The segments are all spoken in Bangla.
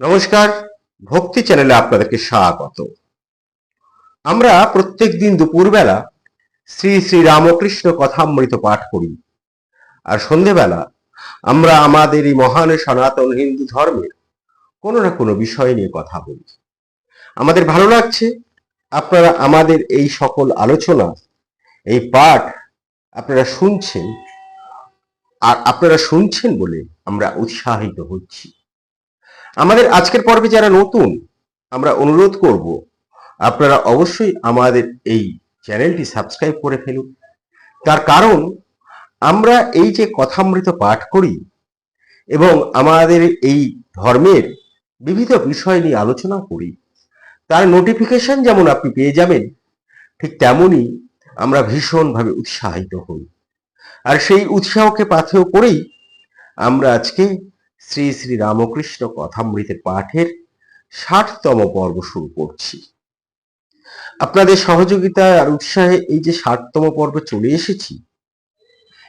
নমস্কার, ভক্তি চ্যানেলে আপনাদেরকে স্বাগত। আমরা প্রত্যেক দিন দুপুরবেলা শ্রী শ্রী রামকৃষ্ণ কথামৃত পাঠ করি। আর সন্ধেবেলা আমরা আমাদের এই মহান সনাতন হিন্দু ধর্মের কোনো না কোনো বিষয় নিয়ে কথা বলি। আমাদের ভালো লাগছে, আপনারা আমাদের এই সকল আলোচনা, এই পাঠ আপনারা শুনছেন, আর আপনারা শুনছেন বলে আমরা উৎসাহিত হচ্ছি। আমাদের আজকের পর্বে যারা নতুন, আমরা অনুরোধ করব, আপনারা অবশ্যই আমাদের এই চ্যানেলটি সাবস্ক্রাইব করে ফেলুন। তার কারণ, আমরা এই যে কথামৃত পাঠ করি এবং আমাদের এই ধর্মের বিবিধ বিষয় নিয়ে আলোচনা করি, তার নোটিফিকেশন যেমন আপনি পেয়ে যাবেন, ঠিক তেমনই আমরা ভীষণভাবে উৎসাহিত হই। আর সেই উৎসাহকে পাথেয় করেই আমরা আজকে শ্রী শ্রী রামকৃষ্ণ কথামৃতের পাঠের ষাটতম পর্ব শুরু করছি। আপনাদের সহযোগিতা আর উৎসাহে এই যে ষাটতম পর্বে চলে এসেছি,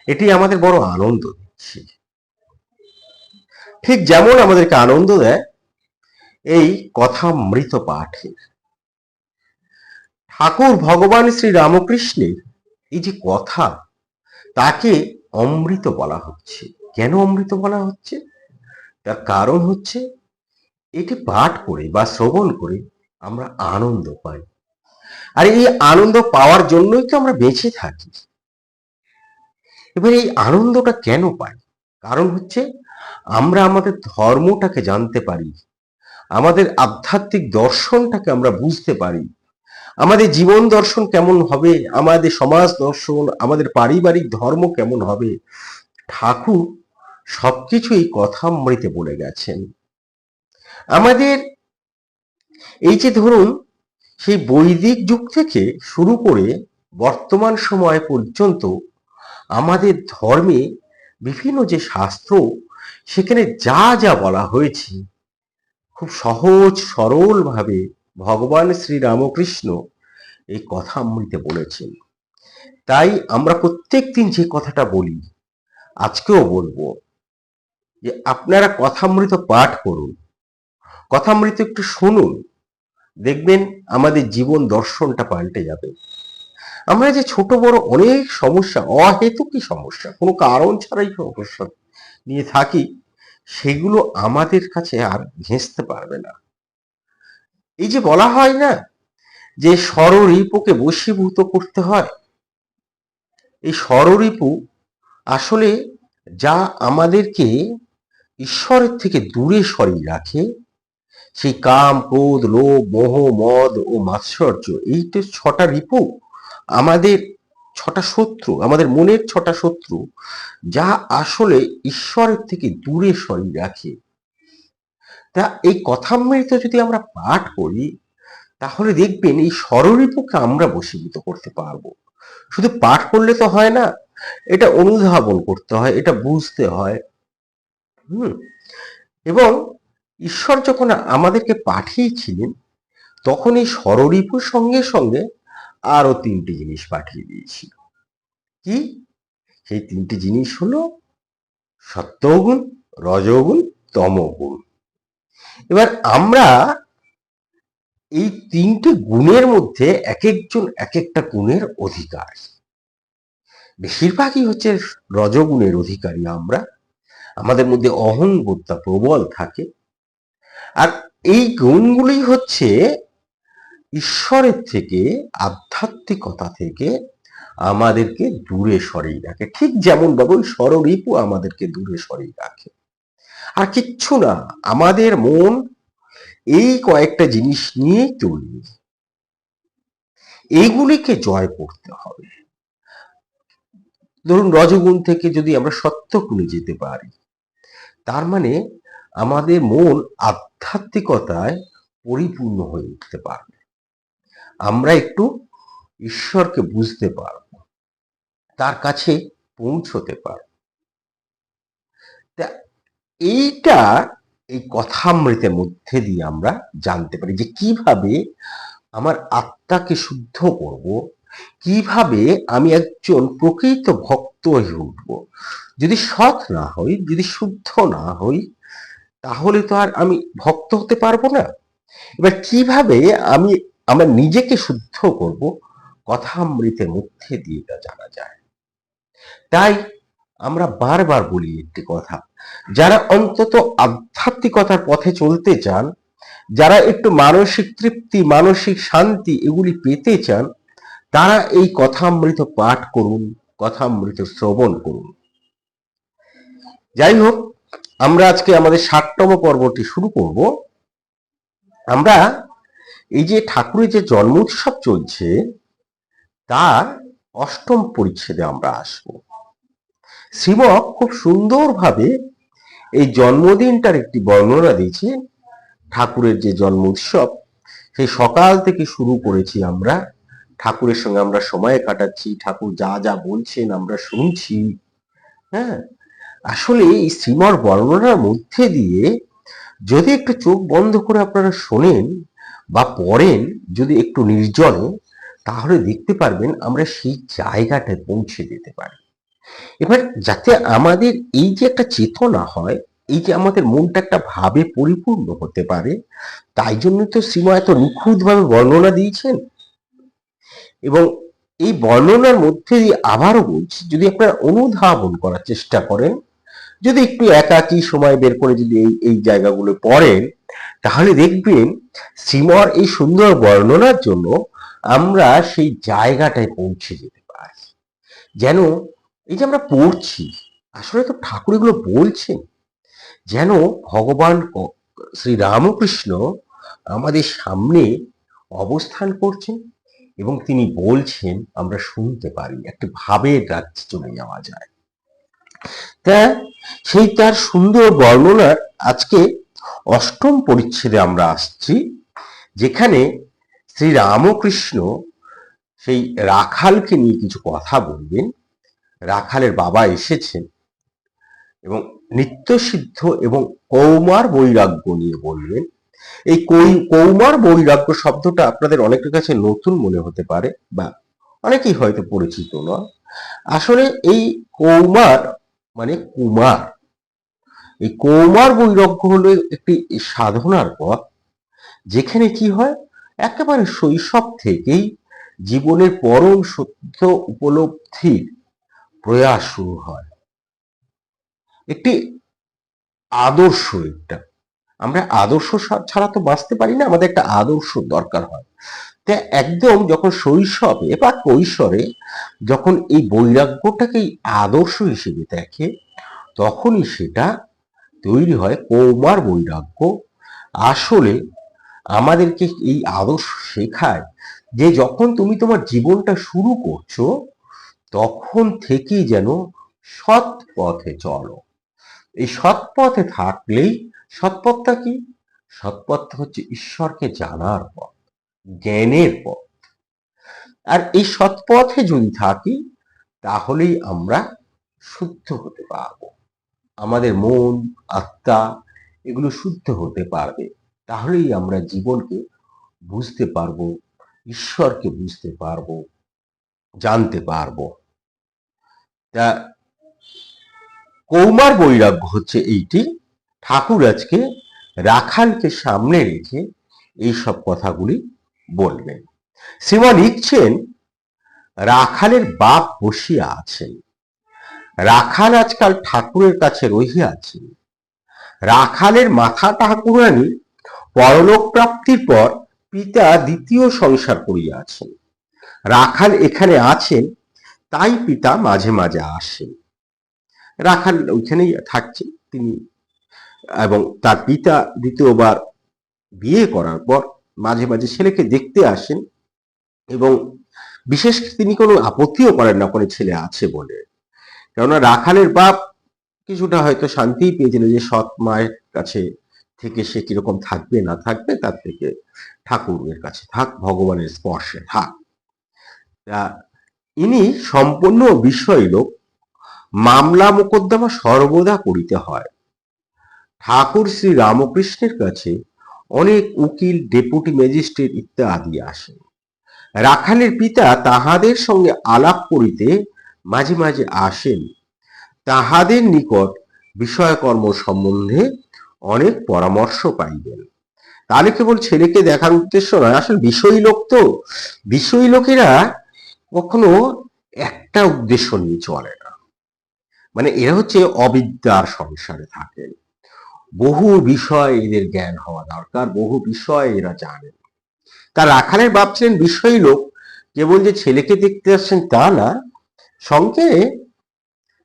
এটি আমাদের বড় আনন্দ দিচ্ছে। ঠিক যেমন আমাদেরকে আনন্দ দেয় এই কথামৃত পাঠের। ঠাকুর ভগবান শ্রী রামকৃষ্ণের এই যে কথা, তাকে অমৃত বলা হচ্ছে। কেন অমৃত বলা হচ্ছে? তার কারণ হচ্ছে এটি পাঠ করে বা শ্রবণ করে আমরা আনন্দ পাই। আর এই আনন্দ পাওয়ার জন্যই তো আমরা বেঁচে থাকি। এবার এই আনন্দটা কেন পাই? কারণ হচ্ছে আমরা আমাদের ধর্মটাকে জানতে পারি, আমাদের আধ্যাত্মিক দর্শনটাকে আমরা বুঝতে পারি, আমাদের জীবন দর্শন কেমন হবে, আমাদের সমাজ দর্শন, আমাদের পারিবারিক ধর্ম কেমন হবে, ঠাকুর সবকিছু এই কথামৃতে বলে গেছেন। আমাদের এই যে ধরুন, সেই বৈদিক যুগ থেকে শুরু করে বর্তমান সময় পর্যন্ত আমাদের ধর্মে বিভিন্ন যে শাস্ত্র, সেখানে যা যা বলা হয়েছে, খুব সহজ সরল ভাবে ভগবান শ্রী রামকৃষ্ণ এই কথামৃতে বলেছেন। তাই আমরা প্রত্যেক দিন যে কথাটা বলি, আজকেও বলব। যে আপনারা কথামৃত পাঠ করুন। কথামৃত একটু শুনুন। দেখবেন আমাদের জীবন দর্শনটা পাল্টে যাবে। আমরা যে ছোট, বড় অনেক সমস্যা অহেতুকই সমস্যা, কোনো কারণ ছাড়াই সমস্যা নিয়ে থাকি, সেগুলো আমাদের কাছে আর ঘেঁচতে পারবে না। এই যে বলা হয় না যে স্বররিপুকে বশীভূত করতে হয়? এই স্বররিপু আসলে যা আমাদেরকে ঈশ্বরের থেকে দূরে সরিয়ে রাখে। সেই কাম, ক্রোধ, লোভ, মোহ, মদ ও মাৎসর্য, এই তো ছটা রিপু। আমাদের ছটা শত্রু, আমাদের মনের ছটা শত্রু, যা আসলে ঈশ্বরের থেকে দূরে সরিয়ে রাখে। তা এই কথামৃত যদি আমরা পাঠ করি, তাহলে দেখবেন এই স্বররিপুকে আমরা বশীভূত করতে পারব। শুধু পাঠ করলে তো হয় না, এটা অনুধাবন করতে হয়, এটা বুঝতে হয়। হুম। এবং ঈশ্বর যখন আমাদেরকে পাঠিয়েছিলেন, তখন এই স্বররিপুর সঙ্গে সঙ্গে আরও তিনটি জিনিস পাঠিয়ে দিয়েছিল কি? সেই তিনটি জিনিস হলো সত্যগুণ, রজগুণ, তমগুণ। এবার আমরা এই তিনটে গুণের মধ্যে এক একজন এক একটা গুণের অধিকার। বেশিরভাগই হচ্ছে রজগুণের অধিকারী আমরা। আমাদের মধ্যে অহংবোধটা প্রবল থাকে। আর এই গুণগুলি হচ্ছে ঈশ্বরের থেকে, আধ্যাত্মিকতা থেকে আমাদেরকে দূরে সরিয়ে রাখে। ঠিক যেমন বাবু স্বররিপু আমাদেরকে দূরে সরিয়ে রাখে। আর কিচ্ছু না, আমাদের মন এই কয়েকটা জিনিস নিয়েই তৈরি। এইগুলিকে জয় করতে হবে। ধরুন রজগুণ থেকে যদি আমরা সত্যগুণে যেতে পারি তার মানে আমাদের মন আধ্যাত্মিকতায় পরিপূর্ণ হয়ে উঠতে পারবে। আমরা একটু ঈশ্বরকে বুঝতে পারব, তার কাছে পৌঁছতে পারব। তা এইটা এই কথামৃতের মধ্যে দিয়ে আমরা জানতে পারি যে কীভাবে আমার আত্মাকে শুদ্ধ করব কীভাবে আমি একজন প্রকৃত ভক্ত হয়ে উঠব? যদি সৎ না হই, যদি শুদ্ধ না হই, তাহলে তো আর আমি ভক্ত হতে পারব না। এবার কীভাবে আমি, আমার নিজেকে শুদ্ধ করব? কথামৃতের মধ্যে দিয়ে তা জানা যায়। তাই আমরা বারবার বলি একটি কথা, যারা অন্তত আধ্যাত্মিকতার পথে চলতে চান, যারা একটু মানসিক তৃপ্তি, মানসিক শান্তি এগুলি পেতে চান তারা এই কথামৃত পাঠ করুন, কথামৃত শ্রবণ করুন। যাই হোক আমরা আজকে আমাদের ষাটতম পর্বটি শুরু করব। আমরা এই যে ঠাকুরের যে জন্ম উৎসব চলছে, তার অষ্টম পরিচ্ছেদে আমরা আসব। শ্রীমক খুব সুন্দরভাবে এই জন্মদিনটার একটি বর্ণনা দিয়েছে ঠাকুরের যে জন্ম উৎসব সেই সকাল থেকে শুরু করেছি আমরা ঠাকুরের সঙ্গে আমরা সময় কাটাচ্ছি, ঠাকুর যা যা বলছেন আমরা শুনছি। হ্যাঁ? আসলে এই শ্রীমর বর্ণনার মধ্যে দিয়ে যদি একটু চোখ বন্ধ করে আপনারা শোনেন বা পড়েন, যদি একটু নির্জনে, তাহলে দেখতে পারবেন আমরা সেই জায়গাটায় পৌঁছে যেতে পারি। এবার যাতে আমাদের এই যে একটা চেতনা হয়, এই যে আমাদের মনটা একটা ভাবে পরিপূর্ণ হতে পারে, তাই জন্য তো শ্রীমা এত নিখুঁতভাবে বর্ণনা দিয়েছেন। এবং এই বর্ণনার মধ্যে আবারও বলছি, যদি আপনারা অনুধাবন করার চেষ্টা করেন, যদি একটু একাকী সময় বের করে যদি এই এই জায়গাগুলো পড়েন, তাহলে দেখবেন শ্রীমর এই সুন্দর বর্ণনার জন্য আমরা সেই জায়গাটায় পৌঁছে যেতে পারি। যেন এই যে আমরা পড়ছি, আসলে তো ঠাকুর এগুলো বলছেন, যেন ভগবান শ্রী রামকৃষ্ণ আমাদের সামনে অবস্থান করছেন এবং তিনি বলছেন, আমরা শুনতে পারি, একটা ভাবের রাজ্যে চলে যাওয়া যায়। তা সেই তার সুন্দর বর্ণনার আজকে অষ্টম পরিচ্ছেদে আমরা আসছি, যেখানে শ্রী রামকৃষ্ণ সেই রাখালকে নিয়ে কিছু কথা বলবেন। রাখালের বাবা এসেছেন এবং নিত্যসিদ্ধ এবং কৌমার বৈরাগ্য নিয়ে বলবেন এই কৌমার বৈরাগ্য শব্দটা আপনাদের অনেকের কাছে নতুন মনে হতে পারে বা অনেকেই হয়তো পরিচিত নয়। আসলে এই কৌমার মানে কুমার। এই কৌমার বৈরাগ্য হলো একটি সাধনার পথ, যেখানে কি হয়? একেবারে শৈশব থেকেই জীবনের পরম সত্য উপলব্ধির প্রয়াস শুরু হয়। একটি আদর্শ একটা আমরা আদর্শ ছাড়া তো বাঁচতে পারি না, আমাদের একটা আদর্শ দরকার হয়। তা একদম যখন শৈশবে বা কৈশোরে যখন এই বৈরাগ্যটাকেই আদর্শ হিসেবে দেখে, তখনই সেটা তৈরি হয় কৌমার বৈরাগ্য। আসলে আমাদেরকে এই আদর্শ শেখায় যে যখন তুমি তোমার জীবনটা শুরু করছ, তখন থেকেই যেন সৎ পথে চলো। এই সৎ পথে থাকলেই সৎপথটা কি? সৎপথটা হচ্ছে ঈশ্বরকে জানার পথ, জ্ঞানের পথ। আর এই সৎপথে যদি থাকি, তাহলেই আমরা শুদ্ধ হতে পারব। আমাদের মন, আত্মা এগুলো শুদ্ধ হতে পারবে। তাহলেই আমরা জীবনকে বুঝতে পারব, ঈশ্বরকে বুঝতে পারব, জানতে পারব। তা কৌমার বৈরাগ্য হচ্ছে এইটি ঠাকুর আজকে রাখালকে সামনে রেখে এই সব কথাগুলি বলবেন। শ্রীমা লিখছেন, রাখালের বাপ বসিয়া আছেন। রাখাল আজকাল ঠাকুরের কাছে রহিয়াছেন রাখালের মাথা ঠাকুরানী পরলোক প্রাপ্তির পর পিতা দ্বিতীয় সংসার করিয়াছেন রাখাল এখানে আছেন, তাই পিতা মাঝে মাঝে আসেন। রাখাল ওইখানেই থাকছে তিনি এবং তার পিতা দ্বিতীয়বার বিয়ে করার পর মাঝে মাঝে ছেলেকে দেখতে আসেন এবং বিশেষ তিনি কোনো আপত্তিও করেন না কোনো ছেলে আছে বলে। কেননা রাখালের বাপ কিছুটা হয়তো শান্তিই পেয়েছিল যে সৎ মায়ের কাছে থেকে সে কীরকম থাকবে, না থাকবে, তার থেকে ঠাকুরের কাছে থাক, ভগবানের স্পর্শে থাক। তা ইনি সম্পূর্ণ বিষয় লোক মামলা মোকদ্দমা সর্বদা করিতে হয়। ঠাকুর শ্রী রামকৃষ্ণের কাছে অনেক উকিল, ডেপুটি ম্যাজিস্ট্রেট ইত্যাদি আসেন রাখালের পিতা তাহাদের সঙ্গে আলাপ করিতে মাঝে মাঝে আসেন। তাহাদের নিকট বিষয়কর্ম সম্বন্ধে অনেক পরামর্শ পাইবেন। তাহলে কেবল ছেলেকে দেখার উদ্দেশ্য নয়, আসলে বিষয়ী লোক তো। বিষয়ী লোকেরা কখনো একটা উদ্দেশ্য নিয়ে চলে না। মানে এরা হচ্ছে অবিদ্যার সংসারে থাকেন। বহু বিষয় এদের জ্ঞান হওয়া দরকার, বহু বিষয় এরা জানেন তার রাখালের বাপ ছিলেন বিষয়ী লোক, কেবল যে ছেলেকে দেখতে আসছেন তা না, সঙ্গে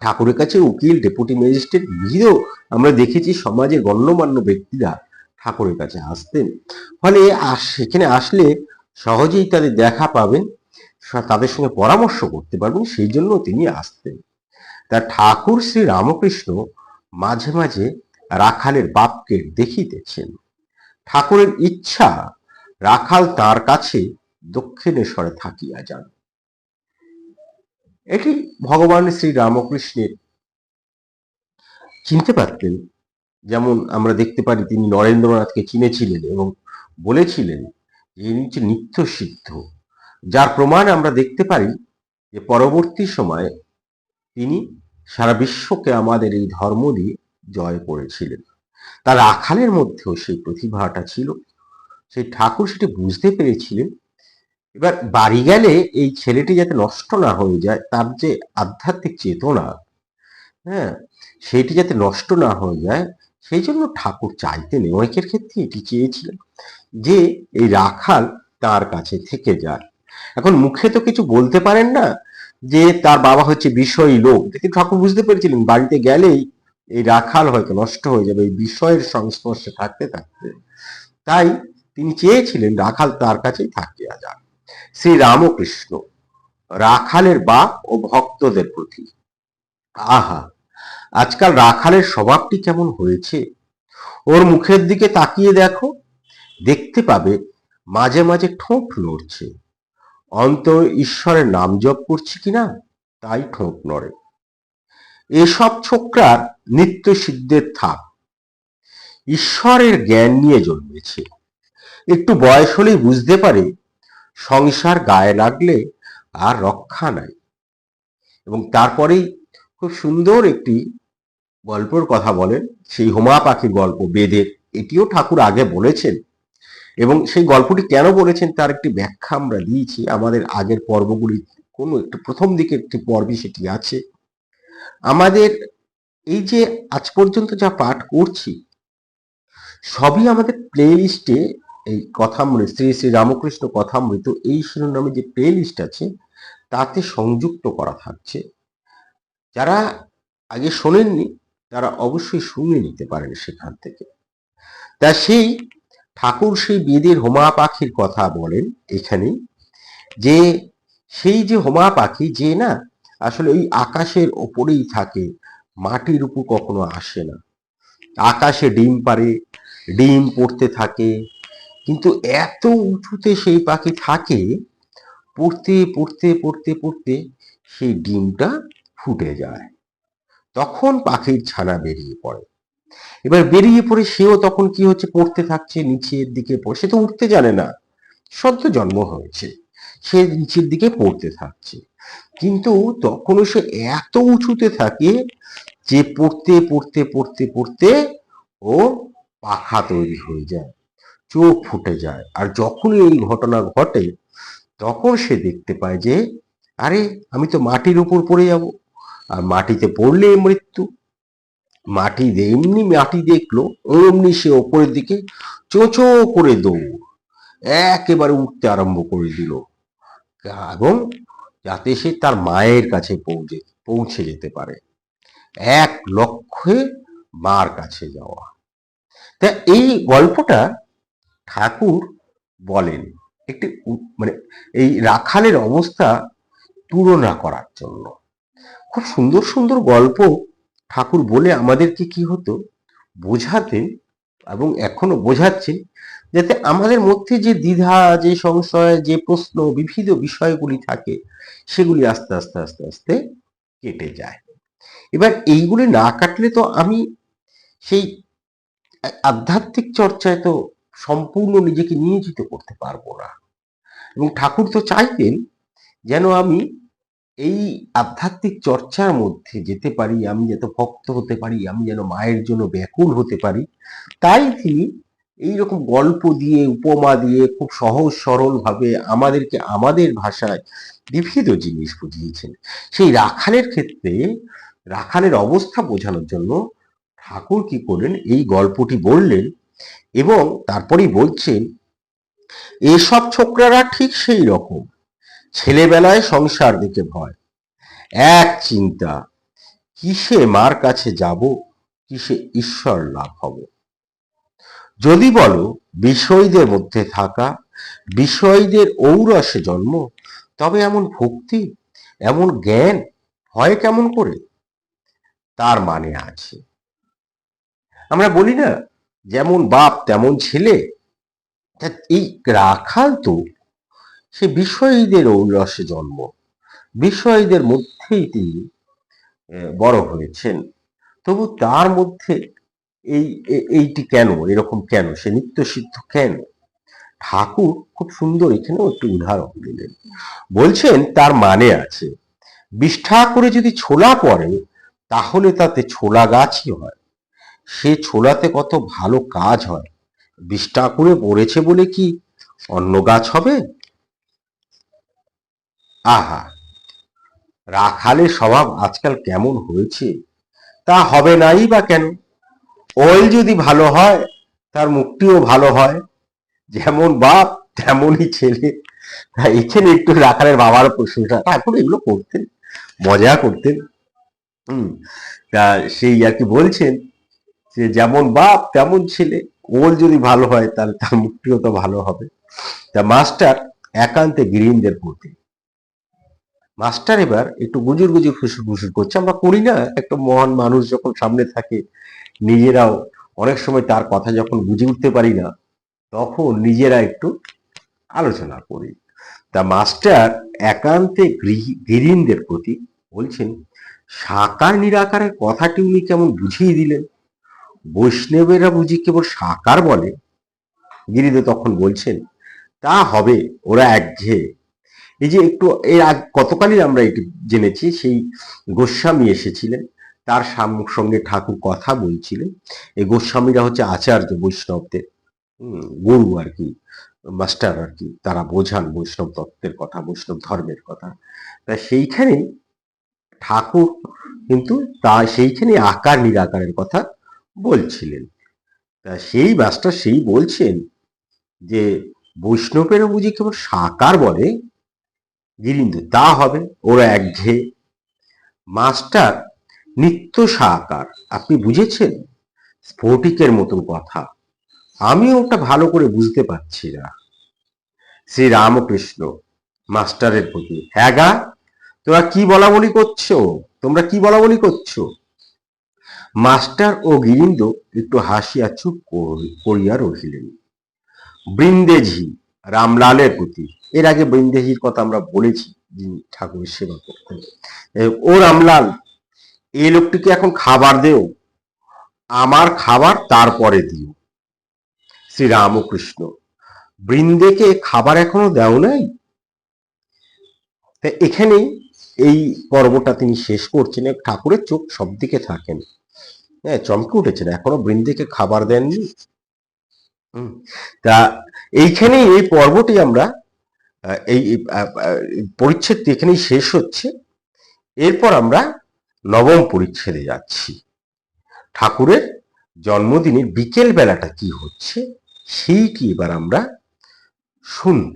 ঠাকুরের কাছে উকিল, ডেপুটি ম্যাজিস্ট্রেট বিধিও আমরা দেখেছি সমাজের গণ্যমান্য ব্যক্তিরা ঠাকুরের কাছে আসতেন। ফলে সেখানে আসলে সহজেই তাদের দেখা পাবেন তাদের সঙ্গে পরামর্শ করতে পারবেন, সেই জন্য তিনি আসতেন। তা ঠাকুর শ্রী রামকৃষ্ণ মাঝে মাঝে রাখালের বাপকে দেখিতেছেন। ঠাকুরের ইচ্ছা, রাখাল তার কাছে দক্ষিণেশ্বরে থাকিয়া যান। এটি ভগবান শ্রী রামকৃষ্ণের চিনতে পারতেন। যেমন আমরা দেখতে পারি, তিনি নরেন্দ্রনাথকে চিনেছিলেন এবং বলেছিলেন যে ইনি হচ্ছে নিত্য সিদ্ধ। যার প্রমাণ আমরা দেখতে পারি যে, পরবর্তী সময়ে তিনি সারা বিশ্বকে আমাদের এই ধর্ম দিয়ে জয় করেছিলেন। তার আখালের মধ্যেও সেই প্রতিভাটা ছিল। সেই ঠাকুর সেটি বুঝতে পেরেছিলেন। এবার বাড়ি গেলে এই ছেলেটি যাতে নষ্ট না হয়ে যায়, তার যে আধ্যাত্মিক চেতনা হ্যাঁ সেটি যাতে নষ্ট না হয়ে যায়, সেই জন্য ঠাকুর চাইতেন। অনেকের ক্ষেত্রে এটি চেয়েছিলেন যে এই রাখাল তার কাছে থেকে যায়। এখন মুখে তো কিছু বলতে পারেন না যে তার বাবা হচ্ছে বিষয়ী লোক। কিন্তু ঠাকুর বুঝতে পেরেছিলেন, বাড়িতে গেলেই এই রাখাল হয়তো নষ্ট হয়ে যাবে, এই বিষয়ের সংস্পর্শে থাকতে থাকতে। তাই তিনি চেয়েছিলেন রাখাল তার কাছেই থাকিয়া যান শ্রী রামকৃষ্ণ, রাখালের বাপ ও ভক্তদের প্রতি। আহা, আজকাল রাখালের স্বভাবটি কেমন হয়েছে? ওর মুখের দিকে তাকিয়ে দেখো, দেখতে পাবে মাঝে মাঝে ঠোঁট নড়ছে। অন্তর ঈশ্বরের নাম জপ করছে কিনা? তাই ঠোঁট নড়ে। এসব ছোকরার নিত্য সিদ্ধের থাক ঈশ্বরের জ্ঞান নিয়ে জন্মেছে। একটু বয়স হলেই বুঝতে পারে, সংসার গায়ে লাগলে আর রক্ষা নাই। এবং তারপরেই খুব সুন্দর একটি গল্পের কথা বলেন, সেই হোমা পাখির গল্প, বেদের। এটিও ঠাকুর আগে বলেছেন। এবং সেই গল্পটি কেন বলেছেন তার একটি ব্যাখ্যা আমরা দিয়েছি। আমাদের আগের পর্বগুলি কোনো একটি প্রথম দিকে একটি পর্বে সেটি আছে। আমাদের এই যে আজ পর্যন্ত যা পাঠ করছি, সবই আমাদের প্লে লিস্টে এই কথামৃত, শ্রী শ্রী রামকৃষ্ণ কথামৃত, এই শিরোনামে যে প্লে লিস্ট আছে, তাতে সংযুক্ত করা থাকছে। যারা আগে শোনেননি, তারা অবশ্যই শুনে নিতে পারেন সেখান থেকে। তা সেই ঠাকুর সেই বেদের হোমা পাখির কথা বলেন এখানে যে সেই যে হোমা পাখি, যে না, আসলে ওই আকাশের ওপরেই থাকে মাটির উপর কখনো আসে না। আকাশে ডিম পারে ডিম পড়তে থাকে। কিন্তু এত উঁচুতে সেই পাখি থাকে, পড়তে পড়তে পড়তে পড়তে সেই ডিমটা ফুটে যায়। তখন পাখির ছানা বেরিয়ে পড়ে। এবার বেরিয়ে পড়ে সেও তখন কি হচ্ছে? পড়তে থাকছে, নিচের দিকে পড়ে। সে তো উঠতে জানে না। সদ্য জন্ম হয়েছে। সে নিচের দিকে পড়তে থাকছে। কিন্তু তখনও সে এত উঁচুতে থাকে যে পড়তে পড়তে পড়তে পড়তে ও পাখা তৈরি হয়ে যায়, চোখ ফুটে যায়। আর যখনই এই ঘটনা ঘটে, তখন সে দেখতে পায় যে, আরে, আমি তো মাটির উপর পড়ে যাব। আর মাটিতে পড়লে মৃত্যু। মাটি এমনি মাটি দেখল অমনি সে ওপরের দিকে চোঁচো করে দৌড়, একেবারে উঠতে আরম্ভ করে দিল। এবং যাতে সে তার মায়ের কাছে পৌঁছে পৌঁছে যেতে পারে। এক লক্ষ্যে মার কাছে যাওয়া। তা এই গল্পটা ঠাকুর বলেন, একটি মানে এই রাখালের অবস্থা তুলনা করার জন্য। খুব সুন্দর সুন্দর গল্প ঠাকুর বলে আমাদেরকে কি হতো? বোঝাতেন এবং এখনও বোঝাচ্ছেন যাতে আমাদের মধ্যে যে দ্বিধা, যে সংশয়, যে প্রশ্ন, বিবিধ বিষয়গুলি থাকে, সেগুলি আস্তে আস্তে আস্তে আস্তে কেটে যায়। এবার এইগুলি না কাটলে তো আমি সেই আধ্যাত্মিক চর্চায় তো সম্পূর্ণ নিজেকে নিয়োজিত করতে পারব না। এবং ঠাকুর তো চাইতেন যেন আমি এই আধ্যাত্মিক চর্চার মধ্যে যেতে পারি, আমি যাতে ভক্ত হতে পারি, আমি যেন মায়ের জন্য ব্যাকুল হতে পারি। তাই তিনি এইরকম গল্প দিয়ে, উপমা দিয়ে খুব সহজ সরল ভাবে আমাদেরকে আমাদের ভাষায় বিবিধ জিনিস বুঝিয়েছেন। সেই রাখালের ক্ষেত্রে, রাখালের অবস্থা বোঝানোর জন্য ঠাকুর কি করলেন, এই গল্পটি বললেন এবং তারপরেই বলছেন, এসব ছোকরারা ঠিক সেই রকম। ছেলেবেলায় সংসার দেখে ভয়। এক চিন্তা, কিসে মার কাছে যাব, কিসে ঈশ্বর লাভ হব? যদি বলো বিষয়দের মধ্যে থাকা, বিষয়দের ঔরসে জন্ম, তবে এমন ভক্তি, এমন জ্ঞান হয় কেমন করে? তার মানে আছে। আমরা বলি না, যেমন বাপ তেমন ছেলে। এই রাখাল তো, সে বিষয়ীদের ঔরসে জন্ম। বিষয়ীদের মধ্যেই তিনি বড় হয়েছেন। তবু তার মধ্যে এই এইটি কেন? এরকম কেন? সে নিত্য সিদ্ধ কেন? ঠাকুর খুব সুন্দর এখানেও একটি উদাহরণ দিলেন। বলছেন, তার মানে আছে বিষ্ঠা করে যদি ছোলা পড়ে, তাহলে তাতে ছোলা গাছই হয়। সে ছোলাতে কত ভালো কাজ হয়। বিষ্ঠা করে পড়েছে বলে কি অন্য গাছ হবে? আহা, রাখালের স্বভাব আজকাল কেমন হয়েছে? তা হবে নাই বা কেন? ওল যদি ভালো হয়, তার মুখটিও ভালো হয়। যেমন বাপ, তেমনই ছেলে। তা এখানে একটু রাখালের বাবার প্রশংসা ঠাকুর এগুলো করতেন, মজা করতেন। হুম, তা সেই আর কি বলছেন যে, যেমন বাপ, তেমন ছেলে। ওল যদি ভালো হয়, তাহলে তার মুখটিও তো ভালো হবে। তা মাস্টার, একান্তে গিরিনদের প্রতি মাস্টার এবার একটু গুজুর গুজুর ফুসুর ফুসুর করছে। আমরা করি না, একটা মহান মানুষ যখন সামনে থাকে, নিজেরাও অনেক সময় তার কথা যখন বুঝে উঠতে পারি না, তখন নিজেরা একটু আলোচনা করি। তা মাস্টার একান্তে গৃহী- গিরিনদের প্রতি বলছেন সাকার নিরাকারের কথাটি উনি কেমন বুঝিয়ে দিলেন? বৈষ্ণবেরা বুঝি কেবল সাকার বলে? গিরিদে তখন বলছেন, তা হবে, ওরা একঘেয়ে এই যে একটু, এর আগ, গতকালই আমরা এটি জেনেছি, সেই গোস্বামী এসেছিলেন, তার সঙ্গে ঠাকুর কথা বলছিলেন। এই গোস্বামীরা হচ্ছে আচার্য বৈষ্ণবদের গুরু আর কি, মাস্টার আর কি, তারা বোঝান বৈষ্ণব তত্ত্বের কথা, বৈষ্ণব ধর্মের কথা। তা সেইখানে ঠাকুর কিন্তু তা, সেইখানে আকার নিরাকারের কথা বলছিলেন। তা সেই মাস্টার সেই বলছেন যে, বৈষ্ণবেরও বুঝি কেবল সাকার বলে গিরিন্দু, তা হবে ওরা একঘেয়ে মাস্টার, নিত্য সাকার, আপনি বুঝেছেন? স্ফটিকের মতন কথা। আমি ওটা ভালো করে বুঝতে পারছি না। শ্রী রামকৃষ্ণ মাস্টারের প্রতি হ্যাঁ গা, তোরা কি বলা বলি করছ? তোমরা কি বলা বলি করছ? মাস্টার ও গিরিন্দ একটু হাসিয়া চুপ করিয়া রহিলেন। বৃন্দেজি রামলালের প্রতি। এর আগে বৃন্দেজির কথা আমরা বলেছি, যিনি ঠাকুরের সেবা করতেন। ও রামলাল, এই লোকটিকে এখন খাবার দেও। আমার খাবার তারপরে দিও। শ্রী রামকৃষ্ণ, বৃন্দেকে খাবার এখনও দেও নাই? তা এখানেই এই পর্বটা তিনি শেষ করছেন, ঠাকুরের চোখ সব দিকে থাকেন। হ্যাঁ চমকে উঠেছেন, এখনও বৃন্দেকে খাবার দেননি। তা এইখানেই এই পর্বটি আমরা এই পরিচ্ছেদটি এখানেই শেষ হচ্ছে। এরপর আমরা নবম পরিচ্ছেদে যাচ্ছি। ঠাকুরের জন্মদিনের বিকেল বেলাটা কি হচ্ছে সেইটি এবার আমরা শুনব।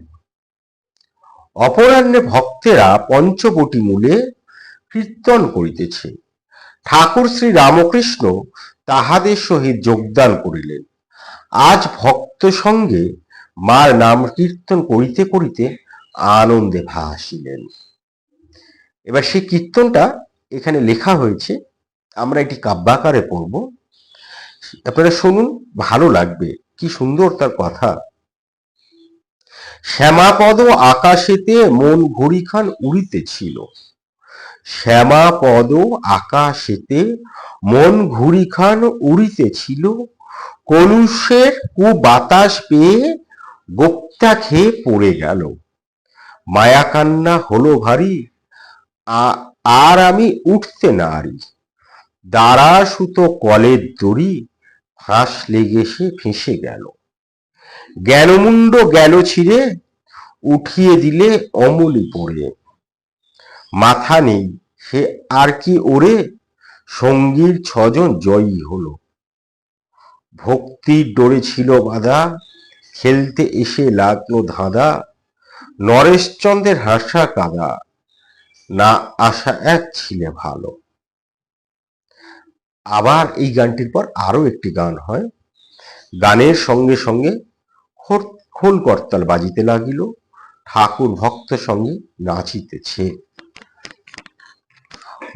অপরাহ্নে ভক্তেরা পঞ্চবটি মূলে কীর্তন করিতেছে। ঠাকুর শ্রী রামকৃষ্ণ তাহাদের সহিত যোগদান করিলেন। আজ ভক্ত সঙ্গে মার নাম কীর্তন করিতে করিতে আনন্দে ভাসিলেন। এবার সেই কীর্তনটা এখানে লেখা হয়েছে, আমরা এটি কাব্যাকারে পড়ব। আপনারা শুনুন, ভালো লাগবে, কি সুন্দর তার কথা। শ্যামাপদ আকাশেতে মন ঘড়িখান উড়িতেছিল শ্যামাপদ আকাশেতে মন ঘুড়িখান উড়িতেছিল কলুষের কু বাতাস পেয়ে গোপ্তা খেয়ে পড়ে গেল। মায়াকান্না হলো ভারী আর আমি উঠতে নারি। দ্বারা সুতো কলের দড়ি ফাঁস লেগে সে ফেঁসে গেল। জ্ঞানমুণ্ড গেল ছিঁড়ে, উঠিয়ে দিলে অমলি পড়ে মাথা নেই, সে আর কি ওরে? সঙ্গীর ছজন জয়ী হলো। ভক্তির ডোরে ছিল বাধা, খেলতে এসে লাগল ধাঁধা, নরেশচন্দ্রের হাসা কাদা, না আসা এক ছিলে ভালো। আবার এই গানটির পর আরও একটি গান হয়। গানের সঙ্গে সঙ্গে খোল করতাল বাজিতে লাগিল, ঠাকুর ভক্ত সঙ্গে নাচিতেছে।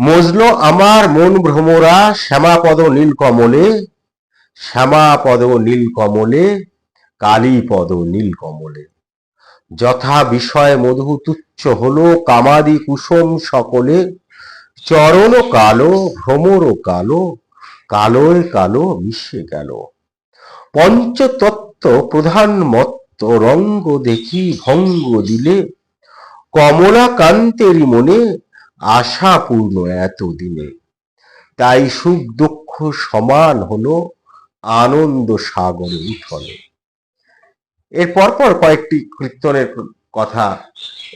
মজলো আমার মন ভ্রমরা, শ্যামাপদ নীল কমলে শ্যামাপদ নীল কমলে কালীপদ নীল কমলে যথা বিষয় মধু তুচ্ছ হলো, কামাদি কুসুম সকলে, চরণ কালো, ভ্রমর কালো, কালোয় কালো মিশে গেল। পঞ্চতত্ত্ব প্রধান মত্ত রঙ্গ দেখি ভঙ্গ দিলে কমলা কান্তেরই মনে আশা পূর্ণ এতদিনে। তাই সুখ দুঃখ সমান হলো আনন্দ সাগরে উঠলে এর পরপর কয়েকটি কীর্তনের কথা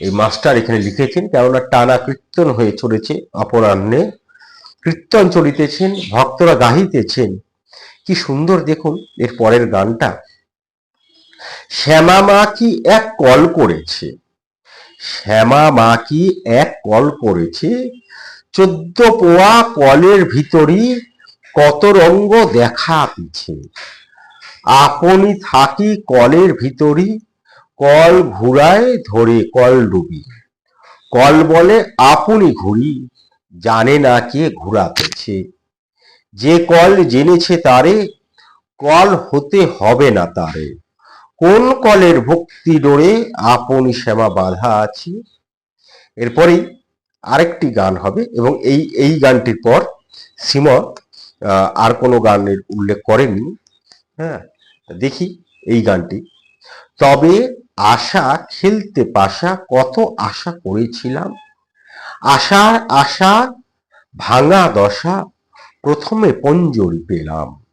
এই মাস্টার এখানে লিখেছেন, কেননা টানা কীর্তন হয়ে চলেছে অপরাহ্নে। কীর্তন চলিতেছেন, ভক্তরা গাহিতেছেন। কি সুন্দর দেখুন এর পরের গানটা। শ্যামা মা কি এক কল করেছে? শ্যামা মা কি এক কল করেছে? চোদ্দ পোয়া কলের ভিতরই কত রঙ্গ দেখা পিছে। আপনি থাকি কলের ভিতরই কল ঘুরায় ধরে কল ডুবি। কল বলে আপনি ঘুরি জানে না কে ঘুরাতেছে যে কল জেনেছে তারে কল হতে হবে না তারে। কোন কলের ভক্তি ডোরে আপনি শ্যামা বাধা আছে? এরপরেই আরেকটি গান হবে এবং এই এই গানটির পর আহ, আর কোনো গানের উল্লেখ করেননি। হ্যাঁ দেখি এই গানটি। তবে আশা খেলতে পাশা কত আশা করেছিলাম। আশা আশা, ভাঙা দশা, প্রথমে পঞ্জরি পেলাম।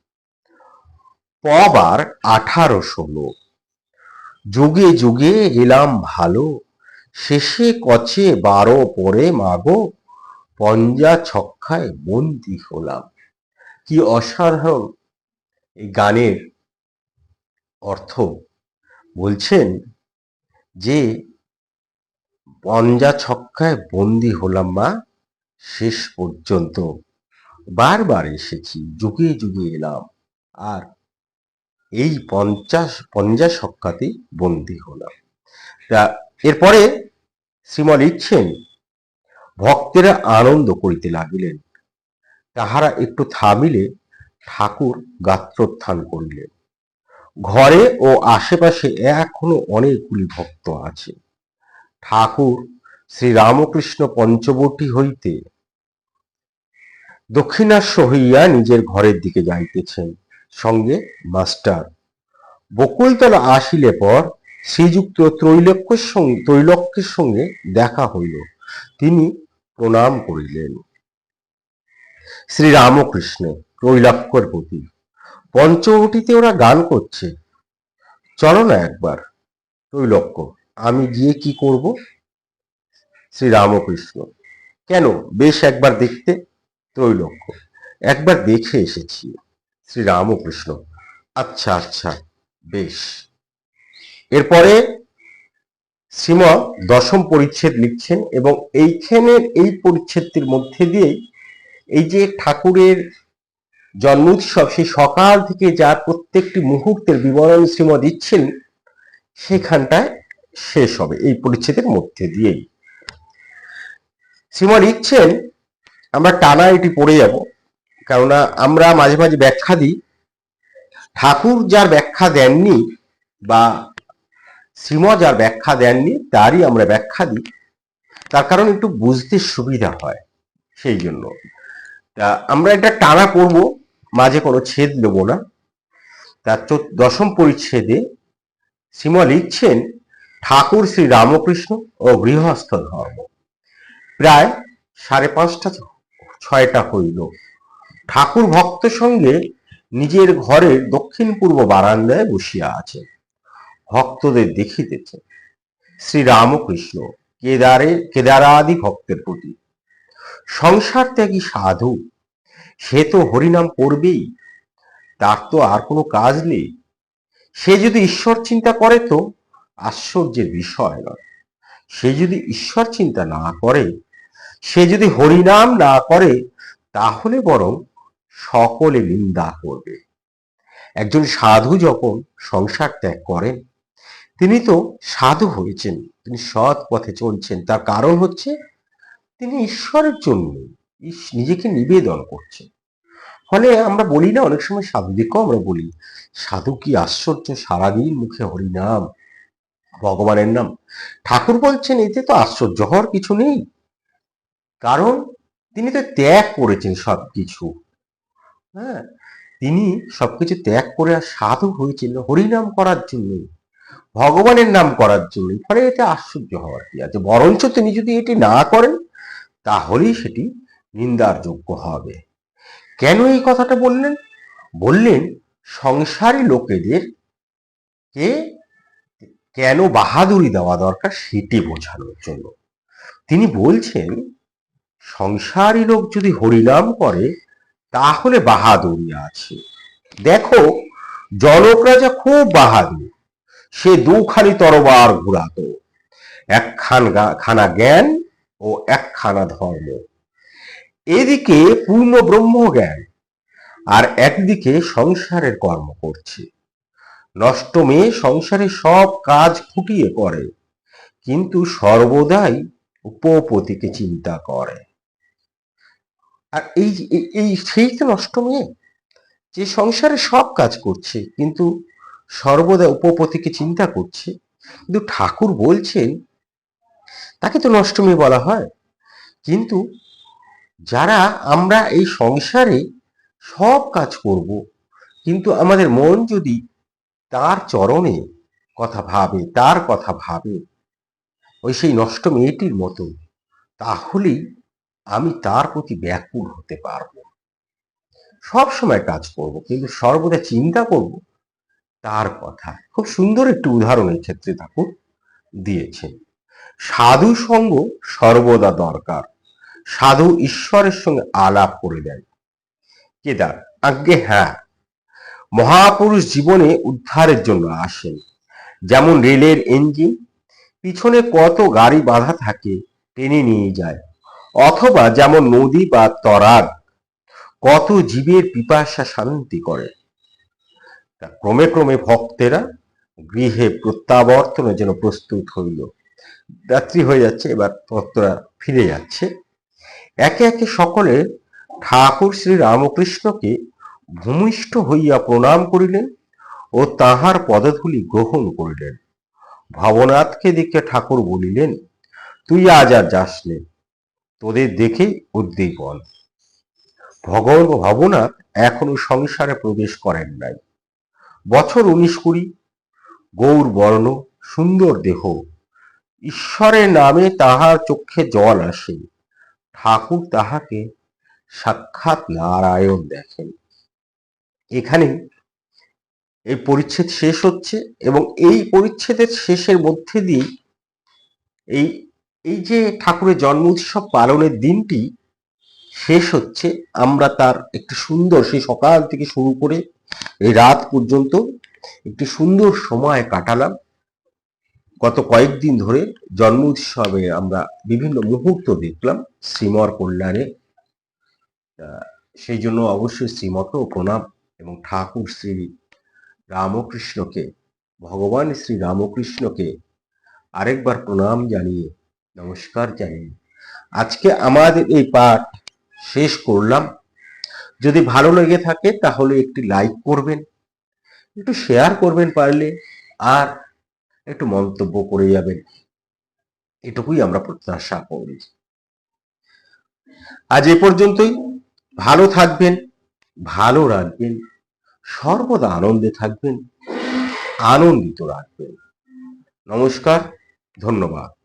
পবার আঠারো ষোলো যুগে যুগে এলাম ভালো, শেষে কচে বারো পরে মাগো, পঞ্জা ছক্কায় বন্দি হলাম। কি অসাধারণ এই গানের অর্থ। বলছেন যে পঞ্জা ছক্কায় বন্দি হলাম মা, শেষ পর্যন্ত। বারবার এসেছি, যুগে যুগে এলাম। আর এই পঞ্চাশ পঞ্জা ছক্কাতেই বন্দি হলাম। তা এরপরে শ্রীমা লিখছেন, ভক্তেরা আনন্দ করিতে লাগিলেন। তাহারা একটু থামিলে ঠাকুর গাত্রোত্থান করিলেন। ঘরে ও আশেপাশে এখনও অনেকগুলি ভক্ত আছে। ঠাকুর শ্রী রামকৃষ্ণ পঞ্চবটী হইতে দক্ষিণাস্য হইয়া নিজের ঘরের দিকে যাইতেছেন। সঙ্গে মাস্টার। বকুলতলা আসিলে পর শ্রীযুক্ত ত্রৈলক্যের সঙ্গে ত্রৈলক্যের সঙ্গে দেখা হইল। তিনি প্রণাম করিলেন। শ্রী রামকৃষ্ণ ত্রৈলক্যর প্রতি পঞ্চবটিতে ওরা গান করছে। চলো না একবার ত্রৈলক্য আমি গিয়ে কি করব? শ্রী রামকৃষ্ণ কেন? বেশ একবার দেখতে ত্রৈলক্য একবার দেখে এসেছি। শ্রী রামকৃষ্ণ আচ্ছা আচ্ছা বেশ। এরপরে শ্রীম দশম পরিচ্ছেদ লিখছেন এবং এইখানের এই পরিচ্ছেদটির মধ্যে দিয়েই এই যে ঠাকুরের জন্ম উৎসব সেই সকাল থেকে যার প্রত্যেকটি মুহূর্তের বিবরণ শ্রীম দিচ্ছেন, সেখানটায় শেষ হবে, এই পরিচ্ছেদের মধ্যে দিয়েই। শ্রীম লিখছেন আমরা টানা এটি পড়ে যাব, কেননা আমরা মাঝে মাঝে ব্যাখ্যা দিই। ঠাকুর যার ব্যাখ্যা দেননি বা শ্রীম যার ব্যাখ্যা দেননি, তারই আমরা ব্যাখ্যা দিই। তার কারণ একটু বুঝতে সুবিধা হয়, সেই জন্য। তা আমরা এটা টানা পড়ব মাঝে কোনো ছেদ নেব না। তার দশম পরিচ্ছেদে শ্রীম লিখছেন, ঠাকুর শ্রী রামকৃষ্ণ ও গৃহস্থ ধর্ম। প্রায় সাড়ে পাঁচটা ছয়টা হইল। ঠাকুর ভক্ত সঙ্গে নিজের ঘরের দক্ষিণ পূর্ব বারান্দায় বসিয়া আছে ভক্তদের দেখিতেছে শ্রী রামকৃষ্ণ কেদারে কেদারাদি ভক্তের প্রতি সংসার ত্যাগী সাধু। সে তো হরিনাম করবেই, তার তো আর কোনো কাজ নেই। সে যদি ঈশ্বর চিন্তা করে তো আশ্চর্যের বিষয় নয়। সে যদি ঈশ্বর চিন্তা না করে, সে যদি হরিনাম না করে, তাহলে বরং সকলে নিন্দা করবে। একজন সাধু যখন সংসার ত্যাগ করেন, তিনি তো সাধু হয়েছেন, তিনি সৎ পথে চলছেন। তার কারণ হচ্ছে তিনি ঈশ্বরের জন্য নিজেকে নিবেদন করছেন। ফলে আমরা বলি না, অনেক সময় সাধুদেরকেও আমরা বলি, সাধু কি আশ্চর্য, সারাদিন মুখে হরিনাম, ভগবানের নাম। ঠাকুর বলছেন, এতে তো আশ্চর্য হওয়ার কিছু নেই। কারণ তিনি তো ত্যাগ করেছেন সবকিছু। হ্যাঁ তিনি সবকিছু ত্যাগ করে আর সাধু হয়েছিল হরিনাম করার জন্য, ভগবানের নাম করার জন্য। ফলে এতে আশ্চর্য হওয়ার কি আছে? বরঞ্চ তিনি যদি এটি না করেন তাহলেই সেটি নিন্দার যোগ্য হবে। কেন এই কথাটা বললেন? বললেন, সংসারী লোকেদের কে কেন বাহাদুরি দেওয়া দরকার সেটি বোঝানোর জন্য। তিনি বলছেন, সংসারী লোক যদি হরিনাম করে, তাহলে বাহাদুরি আছে। দেখো জনক রাজা খুব বাহাদুর। সে দুখানি তরবার ঘুরাতো। একখান খানা জ্ঞান ও একখানা ধর্ম। এদিকে পূর্ণ ব্রহ্ম জ্ঞান, আর একদিকে সংসারের কর্ম করছে। নষ্ট মেয়ে সংসারে সব কাজ ফুটিয়ে করে, কিন্তু সর্বদাই উপপতিকে চিন্তা করে। আর এই- এই সেই তো নষ্ট মেয়ে, যে সংসারে সব কাজ করছে, কিন্তু সর্বদা উপপতিকে চিন্তা করছে। কিন্তু ঠাকুর বলছেন তাকে তো নষ্টমী বলা হয়। কিন্তু যারা আমরা এই সংসারে সব কাজ করব, কিন্তু আমাদের মন যদি তার চরণে কথা ভাবে, তার কথা ভাবে, ওই সেই নষ্ট মেয়েটির মতো, তাহলেই আমি তার প্রতি ব্যাকুল হতে পারব। সব সময় কাজ করব, কিন্তু সর্বদা চিন্তা করব, তার কথা। খুব সুন্দর একটি উদাহরণ এই ক্ষেত্রে ঠাকুর দিয়েছেন। সাধু সঙ্গ সর্বদা দরকার। সাধু ঈশ্বরের সঙ্গে আলাপ করে দেন কেদার আজ্ঞে হ্যাঁ। মহাপুরুষ জীবনে উদ্ধারের জন্য আসেন। যেমন রেলের ইঞ্জিন, পিছনে কত গাড়ি বাধা থাকে টেনে নিয়ে যায়। অথবা যেমন নদী বা তরাগ, কত জীবের পিপাসা শান্তি করে। ক্রমে ক্রমে ভক্তেরা গৃহে প্রত্যাবর্তনের জন্য প্রস্তুত হইল। রাত্রি হয়ে যাচ্ছে, এবার ভক্তরা ফিরে যাচ্ছে। একে একে সকলে ঠাকুর শ্রী রামকৃষ্ণকে ভূমিষ্ঠ হইয়া প্রণাম করিলেন ও তাহার পদধূলি গ্রহণ করিলেন। ভবনাথকে দেখে ঠাকুর বলিলেন, তুই আজ আর যাস নে, তোদের দেখেই উদ্দীপন ভগবান ভবনাথ এখনও সংসারে প্রবেশ করেন নাই। বছর উনিশ কুড়ি, গৌর বর্ণ, সুন্দর দেহ ঈশ্বরের নামে তাহার চক্ষে জল আসে। ঠাকুর তাহাকে সাক্ষাৎ নারায়ণ দেখেন। এখানে এই পরিচ্ছেদ শেষ হচ্ছে এবং এই পরিচ্ছেদের শেষের মধ্যে দিয়ে এই এই যে ঠাকুরের জন্ম উৎসব পালনের দিনটি শেষ হচ্ছে, আমরা তার একটি সুন্দর, সেই সকাল থেকে শুরু করে এই রাত পর্যন্ত একটি সুন্দর সময় কাটালাম। গত কয়েকদিন ধরে জন্ম উৎসবে আমরা বিভিন্ন মুহূর্ত দেখলাম শ্রীমর কল্যাণে। সেই জন্য অবশ্যই শ্রীমকেও প্রণাম এবং ঠাকুর শ্রী রামকৃষ্ণকে, ভগবান শ্রী রামকৃষ্ণকে আরেকবার প্রণাম জানিয়ে, নমস্কার জানিয়ে আজকে আমাদের এই পাঠ শেষ করলাম। যদি ভালো লেগে থাকে তাহলে একটি লাইক করবেন, একটু শেয়ার করবেন পারলে, আর একটু মন্তব্য করে যাবেন। এটুকুই আমরা প্রত্যাশা করি। আজ এ পর্যন্তই। ভালো থাকবেন, ভালো রাখবেন, সর্বদা আনন্দে থাকবেন, আনন্দিত রাখবেন। নমস্কার, ধন্যবাদ।